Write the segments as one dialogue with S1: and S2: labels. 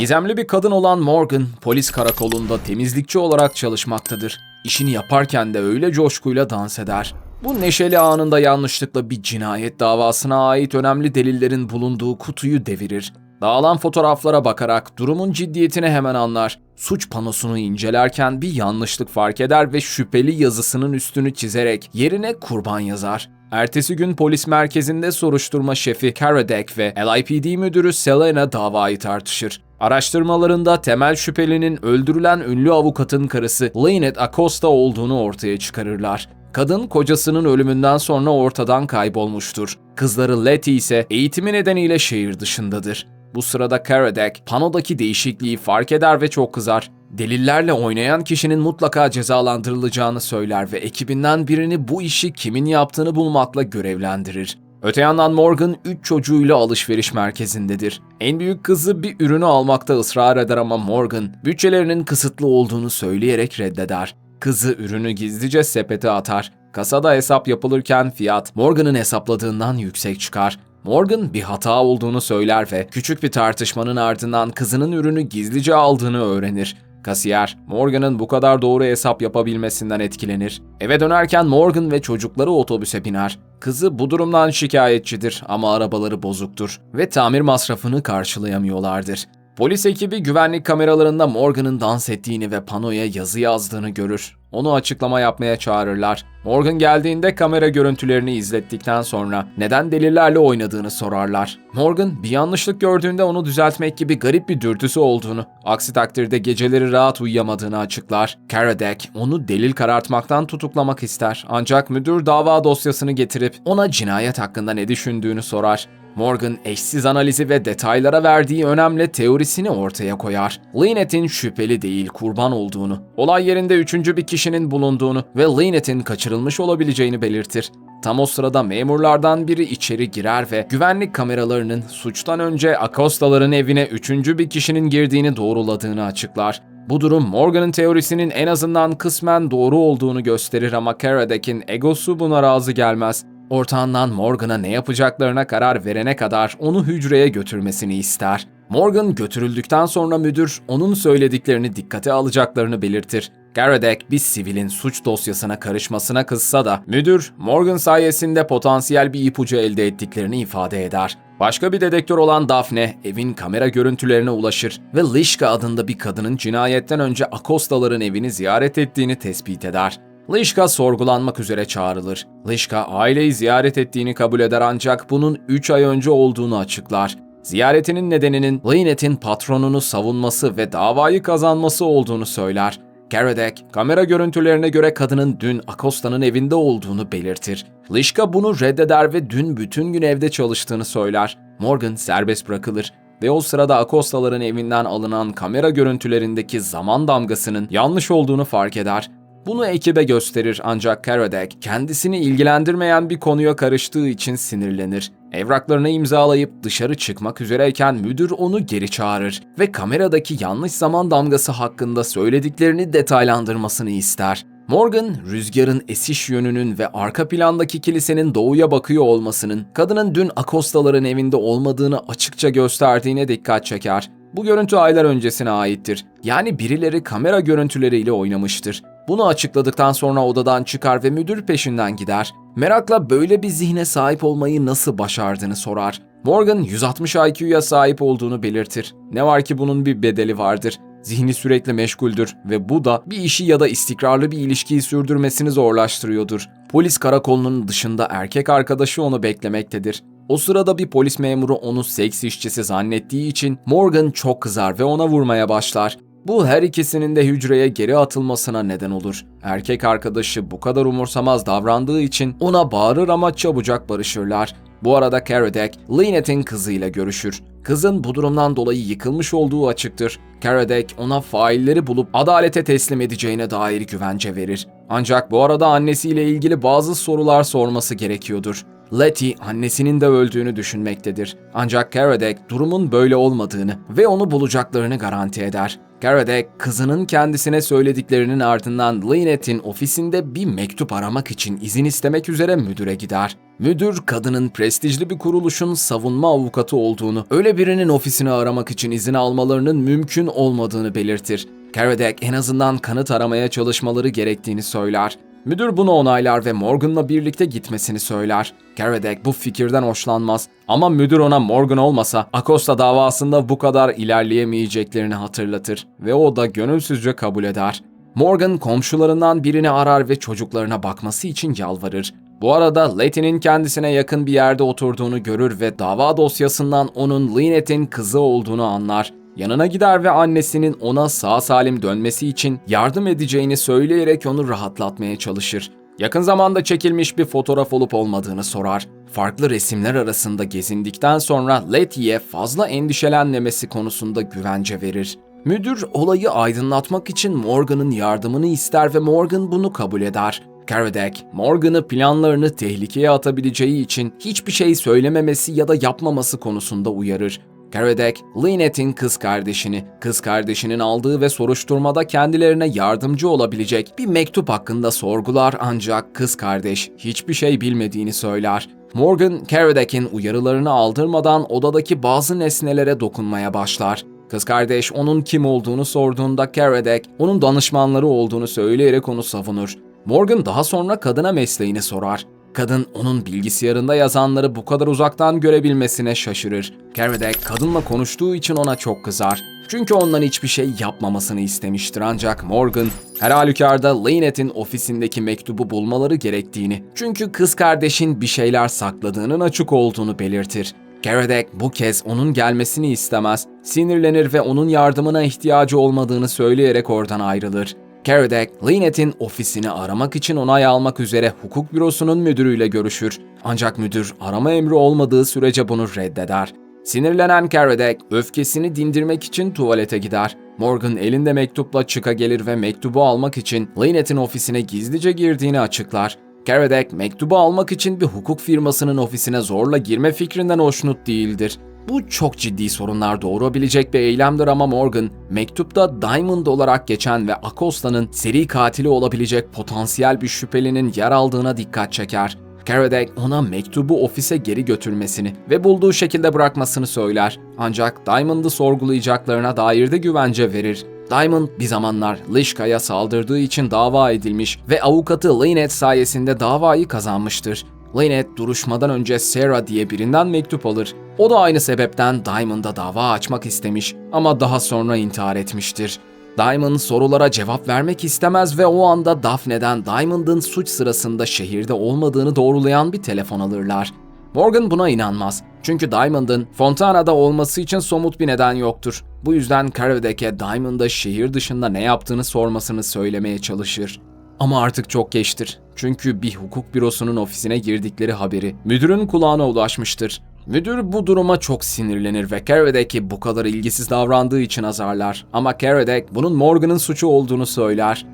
S1: Gizemli bir kadın olan Morgan, polis karakolunda temizlikçi olarak çalışmaktadır. İşini yaparken de öyle coşkuyla dans eder. Bu neşeli anında yanlışlıkla bir cinayet davasına ait önemli delillerin bulunduğu kutuyu devirir. Dağılan fotoğraflara bakarak durumun ciddiyetini hemen anlar. Suç panosunu incelerken bir yanlışlık fark eder ve şüpheli yazısının üstünü çizerek yerine kurban yazar. Ertesi gün polis merkezinde soruşturma şefi Karadek ve LIPD müdürü Selena davayı tartışır. Araştırmalarında temel şüphelinin öldürülen ünlü avukatın karısı Lynette Acosta olduğunu ortaya çıkarırlar. Kadın kocasının ölümünden sonra ortadan kaybolmuştur. Kızları Letty ise eğitimi nedeniyle şehir dışındadır. Bu sırada Karadek panodaki değişikliği fark eder ve çok kızar. Delillerle oynayan kişinin mutlaka cezalandırılacağını söyler ve ekibinden birini bu işi kimin yaptığını bulmakla görevlendirir. Öte yandan Morgan 3 çocuğuyla alışveriş merkezindedir. En büyük kızı bir ürünü almakta ısrar eder ama Morgan bütçelerinin kısıtlı olduğunu söyleyerek reddeder. Kızı ürünü gizlice sepete atar. Kasada hesap yapılırken fiyat Morgan'ın hesapladığından yüksek çıkar. Morgan bir hata olduğunu söyler ve küçük bir tartışmanın ardından kızının ürünü gizlice aldığını öğrenir. Kasiyer, Morgan'ın bu kadar doğru hesap yapabilmesinden etkilenir. Eve dönerken Morgan ve çocukları otobüse biner. Kızı bu durumdan şikayetçidir ama arabaları bozuktur ve tamir masrafını karşılayamıyorlardır. Polis ekibi güvenlik kameralarında Morgan'ın dans ettiğini ve panoya yazı yazdığını görür. Onu açıklama yapmaya çağırırlar. Morgan geldiğinde kamera görüntülerini izlettikten sonra neden delillerle oynadığını sorarlar. Morgan bir yanlışlık gördüğünde onu düzeltmek gibi garip bir dürtüsü olduğunu, aksi takdirde geceleri rahat uyuyamadığını açıklar. Karadek onu delil karartmaktan tutuklamak ister ancak müdür dava dosyasını getirip ona cinayet hakkında ne düşündüğünü sorar. Morgan eşsiz analizi ve detaylara verdiği önemli teorisini ortaya koyar. Lynette'in şüpheli değil kurban olduğunu, olay yerinde üçüncü bir kişinin bulunduğunu ve Lynette'in kaçırılmış olabileceğini belirtir. Tam o sırada memurlardan biri içeri girer ve güvenlik kameralarının suçtan önce Acosta'ların evine üçüncü bir kişinin girdiğini doğruladığını açıklar. Bu durum Morgan'ın teorisinin en azından kısmen doğru olduğunu gösterir ama Karadek'in egosu buna razı gelmez. Ortağından Morgan'a ne yapacaklarına karar verene kadar onu hücreye götürmesini ister. Morgan götürüldükten sonra müdür onun söylediklerini dikkate alacaklarını belirtir. Garadek bir sivilin suç dosyasına karışmasına kızsa da müdür Morgan sayesinde potansiyel bir ipucu elde ettiklerini ifade eder. Başka bir dedektör olan Daphne evin kamera görüntülerine ulaşır ve Lishka adında bir kadının cinayetten önce Acosta'ların evini ziyaret ettiğini tespit eder. Lishka sorgulanmak üzere çağrılır. Lishka aileyi ziyaret ettiğini kabul eder ancak bunun 3 ay önce olduğunu açıklar. Ziyaretinin nedeninin Lynette'in patronunu savunması ve davayı kazanması olduğunu söyler. Garadek, kamera görüntülerine göre kadının dün Acosta'nın evinde olduğunu belirtir. Lishka bunu reddeder ve dün bütün gün evde çalıştığını söyler. Morgan serbest bırakılır ve o sırada Acosta'ların evinden alınan kamera görüntülerindeki zaman damgasının yanlış olduğunu fark eder. Bunu ekibe gösterir ancak Karadek kendisini ilgilendirmeyen bir konuya karıştığı için sinirlenir. Evraklarını imzalayıp dışarı çıkmak üzereyken müdür onu geri çağırır ve kameradaki yanlış zaman damgası hakkında söylediklerini detaylandırmasını ister. Morgan, rüzgarın esiş yönünün ve arka plandaki kilisenin doğuya bakıyor olmasının kadının dün Acosta'ların evinde olmadığını açıkça gösterdiğine dikkat çeker. Bu görüntü aylar öncesine aittir. Yani birileri kamera görüntüleriyle oynamıştır. Bunu açıkladıktan sonra odadan çıkar ve müdür peşinden gider. Merakla böyle bir zihne sahip olmayı nasıl başardığını sorar. Morgan 160 IQ'ya sahip olduğunu belirtir. Ne var ki bunun bir bedeli vardır. Zihni sürekli meşguldür ve bu da bir işi ya da istikrarlı bir ilişkiyi sürdürmesini zorlaştırıyordur. Polis karakolunun dışında erkek arkadaşı onu beklemektedir. O sırada bir polis memuru onu seks işçisi zannettiği için Morgan çok kızar ve ona vurmaya başlar. Bu her ikisinin de hücreye geri atılmasına neden olur. Erkek arkadaşı bu kadar umursamaz davrandığı için ona bağırır ama çabucak barışırlar. Bu arada Karadek, Lynette'in kızıyla görüşür. Kızın bu durumdan dolayı yıkılmış olduğu açıktır. Karadek ona failleri bulup adalete teslim edeceğine dair güvence verir. Ancak bu arada annesiyle ilgili bazı sorular sorması gerekiyordur. Letty annesinin de öldüğünü düşünmektedir. Ancak Karadek durumun böyle olmadığını ve onu bulacaklarını garanti eder. Garrett kızının kendisine söylediklerinin ardından Lynette'in ofisinde bir mektup aramak için izin istemek üzere müdüre gider. Müdür kadının prestijli bir kuruluşun savunma avukatı olduğunu, öyle birinin ofisini aramak için izin almalarının mümkün olmadığını belirtir. Karadek en azından kanıt aramaya çalışmaları gerektiğini söyler. Müdür bunu onaylar ve Morgan'la birlikte gitmesini söyler. Karadek bu fikirden hoşlanmaz ama müdür ona Morgan olmasa Acosta davasında bu kadar ilerleyemeyeceklerini hatırlatır ve o da gönülsüzce kabul eder. Morgan komşularından birini arar ve çocuklarına bakması için yalvarır. Bu arada Letty'nin kendisine yakın bir yerde oturduğunu görür ve dava dosyasından onun Lynette'in kızı olduğunu anlar. Yanına gider ve annesinin ona sağ salim dönmesi için yardım edeceğini söyleyerek onu rahatlatmaya çalışır. Yakın zamanda çekilmiş bir fotoğraf olup olmadığını sorar. Farklı resimler arasında gezindikten sonra Letty'ye fazla endişelenmemesi konusunda güvence verir. Müdür olayı aydınlatmak için Morgan'ın yardımını ister ve Morgan bunu kabul eder. Karadek, Morgan'ı planlarını tehlikeye atabileceği için hiçbir şey söylememesi ya da yapmaması konusunda uyarır. Karadek, Lynette'in kız kardeşini, kız kardeşinin aldığı ve soruşturmada kendilerine yardımcı olabilecek bir mektup hakkında sorgular ancak kız kardeş hiçbir şey bilmediğini söyler. Morgan, Karadek'in uyarılarını aldırmadan odadaki bazı nesnelere dokunmaya başlar. Kız kardeş onun kim olduğunu sorduğunda Karadek, onun danışmanları olduğunu söyleyerek onu savunur. Morgan daha sonra kadına mesleğini sorar. Kadın onun bilgisayarında yazanları bu kadar uzaktan görebilmesine şaşırır. Karadek kadınla konuştuğu için ona çok kızar. Çünkü ondan hiçbir şey yapmamasını istemiştir ancak Morgan her halükarda Lynette'in ofisindeki mektubu bulmaları gerektiğini, çünkü kız kardeşin bir şeyler sakladığının açık olduğunu belirtir. Karadek bu kez onun gelmesini istemez, sinirlenir ve onun yardımına ihtiyacı olmadığını söyleyerek oradan ayrılır. Karadek, Lynette'in ofisini aramak için onay almak üzere hukuk bürosunun müdürüyle görüşür. Ancak müdür arama emri olmadığı sürece bunu reddeder. Sinirlenen Karadek, öfkesini dindirmek için tuvalete gider. Morgan elinde mektupla çıka gelir ve mektubu almak için Lynette'in ofisine gizlice girdiğini açıklar. Karadek, mektubu almak için bir hukuk firmasının ofisine zorla girme fikrinden hoşnut değildir. Bu çok ciddi sorunlar doğurabilecek bir eylemdir ama Morgan, mektupta Diamond olarak geçen ve Acosta'nın seri katili olabilecek potansiyel bir şüphelinin yer aldığına dikkat çeker. Karadek ona mektubu ofise geri götürmesini ve bulduğu şekilde bırakmasını söyler. Ancak Diamond'ı sorgulayacaklarına dair de güvence verir. Diamond bir zamanlar Lishka'ya saldırdığı için dava edilmiş ve avukatı Lynette sayesinde davayı kazanmıştır. Lynette duruşmadan önce Sarah diye birinden mektup alır. O da aynı sebepten Diamond'a dava açmak istemiş ama daha sonra intihar etmiştir. Diamond sorulara cevap vermek istemez ve o anda Daphne'den Diamond'ın suç sırasında şehirde olmadığını doğrulayan bir telefon alırlar. Morgan buna inanmaz. Çünkü Diamond'ın Fontana'da olması için somut bir neden yoktur. Bu yüzden Karadek'e Diamond'a şehir dışında ne yaptığını sormasını söylemeye çalışır. Ama artık çok geçtir. Çünkü bir hukuk bürosunun ofisine girdikleri haberi müdürün kulağına ulaşmıştır. Müdür bu duruma çok sinirlenir ve Karadek'i bu kadar ilgisiz davrandığı için azarlar. Ama Karadek bunun Morgan'ın suçu olduğunu söyler.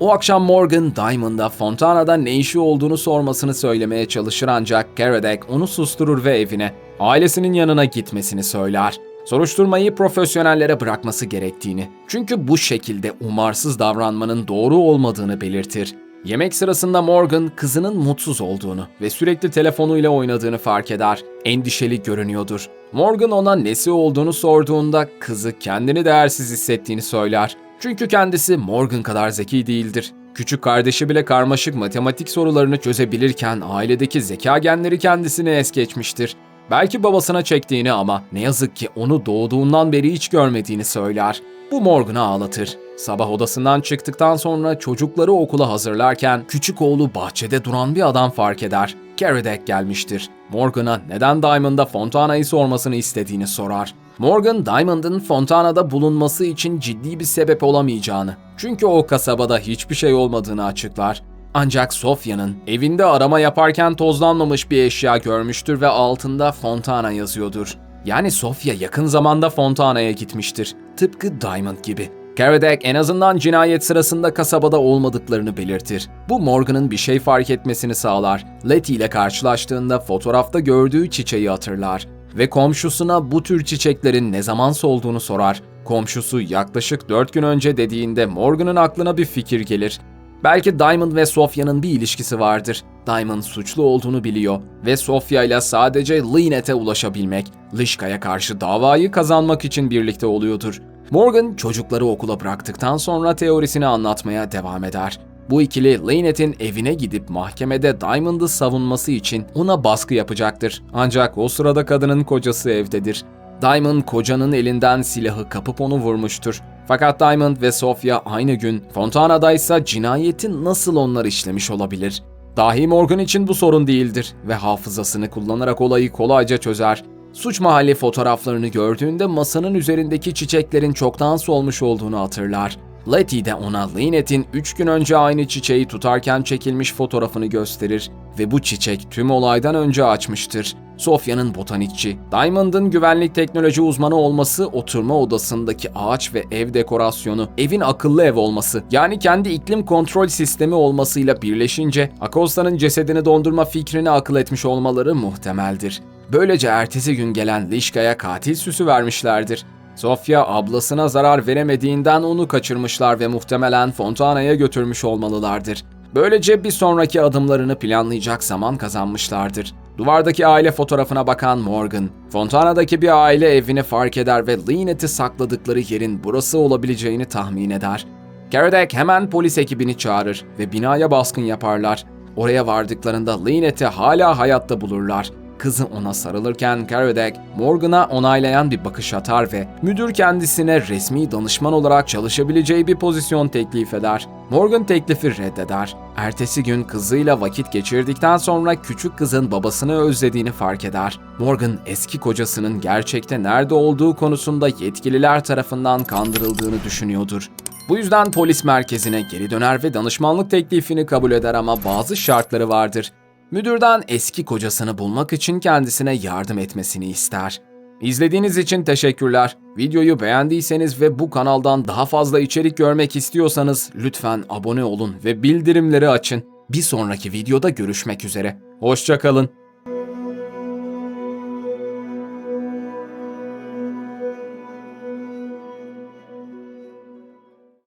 S1: O akşam Morgan, Diamond'a Fontana'da ne işi olduğunu sormasını söylemeye çalışır ancak Karadek onu susturur ve evine, ailesinin yanına gitmesini söyler. Soruşturmayı profesyonellere bırakması gerektiğini, çünkü bu şekilde umarsız davranmanın doğru olmadığını belirtir. Yemek sırasında Morgan kızının mutsuz olduğunu ve sürekli telefonuyla oynadığını fark eder. Endişeli görünüyordur. Morgan ona nesi olduğunu sorduğunda kızı kendini değersiz hissettiğini söyler. Çünkü kendisi Morgan kadar zeki değildir. Küçük kardeşi bile karmaşık matematik sorularını çözebilirken ailedeki zeka genleri kendisini es geçmiştir. Belki babasına çektiğini ama ne yazık ki onu doğduğundan beri hiç görmediğini söyler. Bu Morgan'ı ağlatır. Sabah odasından çıktıktan sonra çocukları okula hazırlarken küçük oğlu bahçede duran bir adam fark eder. Karadek gelmiştir. Morgan'a neden Diamond'a Fontana'yı sormasını istediğini sorar. Morgan, Diamond'ın Fontana'da bulunması için ciddi bir sebep olamayacağını, çünkü o kasabada hiçbir şey olmadığını açıklar. Ancak Sofya'nın evinde arama yaparken tozlanmamış bir eşya görmüştür ve altında Fontana yazıyordur. Yani Sofya yakın zamanda Fontana'ya gitmiştir. Tıpkı Diamond gibi. Karadek en azından cinayet sırasında kasabada olmadıklarını belirtir. Bu Morgan'ın bir şey fark etmesini sağlar. Letty ile karşılaştığında fotoğrafta gördüğü çiçeği hatırlar ve komşusuna bu tür çiçeklerin ne zaman solduğunu sorar. Komşusu yaklaşık 4 gün önce dediğinde Morgan'ın aklına bir fikir gelir. Belki Diamond ve Sofya'nın bir ilişkisi vardır. Diamond suçlu olduğunu biliyor ve Sofya ile sadece Lynette'e ulaşabilmek, Lishka'ya karşı davayı kazanmak için birlikte oluyordur. Morgan çocukları okula bıraktıktan sonra teorisini anlatmaya devam eder. Bu ikili Lynette'in evine gidip mahkemede Diamond'ı savunması için ona baskı yapacaktır. Ancak o sırada kadının kocası evdedir. Diamond kocanın elinden silahı kapıp onu vurmuştur. Fakat Diamond ve Sofia aynı gün, Fontana'da ise cinayeti nasıl onlar işlemiş olabilir? Dahi Morgan için bu sorun değildir ve hafızasını kullanarak olayı kolayca çözer. Suç mahalli fotoğraflarını gördüğünde masanın üzerindeki çiçeklerin çoktan solmuş olduğunu hatırlar. Letty de ona Lynette'in 3 gün önce aynı çiçeği tutarken çekilmiş fotoğrafını gösterir ve bu çiçek tüm olaydan önce açmıştır. Sofya'nın botanikçi, Diamond'ın güvenlik teknoloji uzmanı olması, oturma odasındaki ağaç ve ev dekorasyonu, evin akıllı ev olması, yani kendi iklim kontrol sistemi olmasıyla birleşince Akosta'nın cesedini dondurma fikrini akıl etmiş olmaları muhtemeldir. Böylece ertesi gün gelen Lishka'ya katil süsü vermişlerdir. Sofya ablasına zarar veremediğinden onu kaçırmışlar ve muhtemelen Fontana'ya götürmüş olmalılardır. Böylece bir sonraki adımlarını planlayacak zaman kazanmışlardır. Duvardaki aile fotoğrafına bakan Morgan, Fontana'daki bir aile evini fark eder ve Lynette'i sakladıkları yerin burası olabileceğini tahmin eder. Carradec hemen polis ekibini çağırır ve binaya baskın yaparlar. Oraya vardıklarında Lynette'i hala hayatta bulurlar. Kızı ona sarılırken Carradec, Morgan'a onaylayan bir bakış atar ve müdür kendisine resmi danışman olarak çalışabileceği bir pozisyon teklif eder. Morgan teklifi reddeder. Ertesi gün kızıyla vakit geçirdikten sonra küçük kızın babasını özlediğini fark eder. Morgan eski kocasının gerçekte nerede olduğu konusunda yetkililer tarafından kandırıldığını düşünüyordur. Bu yüzden polis merkezine geri döner ve danışmanlık teklifini kabul eder ama bazı şartları vardır. Müdürden eski kocasını bulmak için kendisine yardım etmesini ister. İzlediğiniz için teşekkürler. Videoyu beğendiyseniz ve bu kanaldan daha fazla içerik görmek istiyorsanız lütfen abone olun ve bildirimleri açın. Bir sonraki videoda görüşmek üzere. Hoşçakalın.